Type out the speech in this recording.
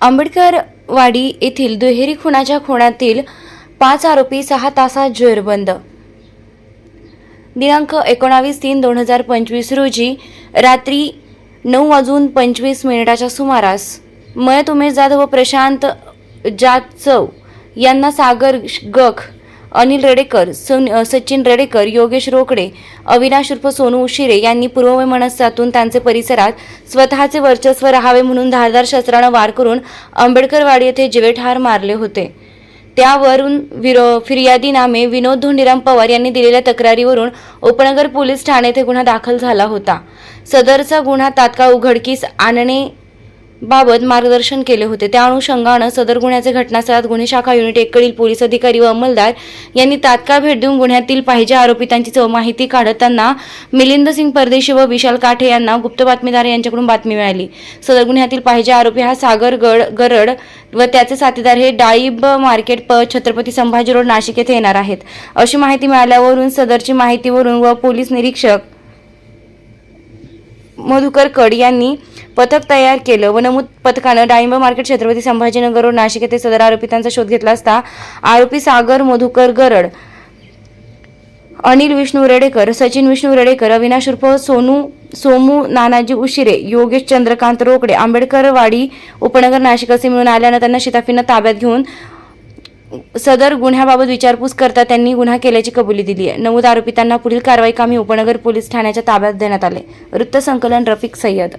आंबेडकरवाडी येथील दुहेरी खुनाच्या खुणातील पाच आरोपी सहा तासात जेरबंद. दिनांक एकोणावीस तीन दोन हजार पंचवीस रोजी रात्री नऊ वाजून पंचवीस मिनिटाच्या सुमारास मयत उमेश जाधव व हो प्रशांत जाचव यांना सागर गख अनिल रेडेकर सोन सचिन रेडेकर योगेश रोकडे अविनाश उर्फ सोनू उशिरे यांनी पूर्वमय मनस्सातून त्यांचे परिसरात स्वतःचे वर्चस्व राहावे म्हणून धारदार शस्त्रानं वार करून आंबेडकरवाडी येथे जीवेठार मारले होते. त्यावरून विरो फिर्यादी नामे विनोद धोंडीराम पवार यांनी दिलेल्या तक्रारीवरून उपनगर पोलीस ठाणे येथे गुन्हा दाखल झाला होता. सदरचा गुन्हा तात्काळ उघडकीस आणणे बाबत मार्गदर्शन केले होते. त्या अनुषंगानं सदर गुन्ह्याचे घटनास्थळात गुन्हे शाखा युनिट एककडील पोलीस अधिकारी व अंमलदार यांनी तात्काळ भेट देऊन गुन्ह्यातील पाहिजे आरोपितांची माहिती काढत त्यांना मिलिंद सिंग परदेशी व विशाल काठे यांना गुप्त बातमीदार यांच्याकडून बातमी मिळाली. सदर गुन्ह्यातील पाहिजे आरोपी हा सागर गड गरड व त्याचे साथीदार हे डाळिंब मार्केट प छत्रपती संभाजी रोड नाशिक येथे येणार आहेत. अशी माहिती मिळाल्यावरून सदरची माहितीवरून व पोलीस निरीक्षक मधुकर कड यांनी पथक तयार केलं. व नमूद पथकानं डाळिंब मार्केट छत्रपती संभाजीनगर रोड नाशिक येथे सदर आरोपितांचा शोध घेतला असता आरोपी सागर मधुकर गरड अनिल विष्णू रेडेकर सचिन विष्णू रेडेकर अविनाश उर्फ सोनू सोमू नानाजी उशिरे योगेश चंद्रकांत रोकडे आंबेडकरवाडी उपनगर नाशिक असे मिळून आल्यानं त्यांना शिताफीनं ताब्यात घेऊन सदर गुन्ह्याबाबत विचारपूस करता त्यांनी गुन्हा केल्याची कबुली दिली आहे. नमूद आरोपितांना पुढील कारवाई कामी उपनगर पोलीस ठाण्याच्या ताब्यात देण्यात आले. वृत्तसंकलन रफिक सय्यद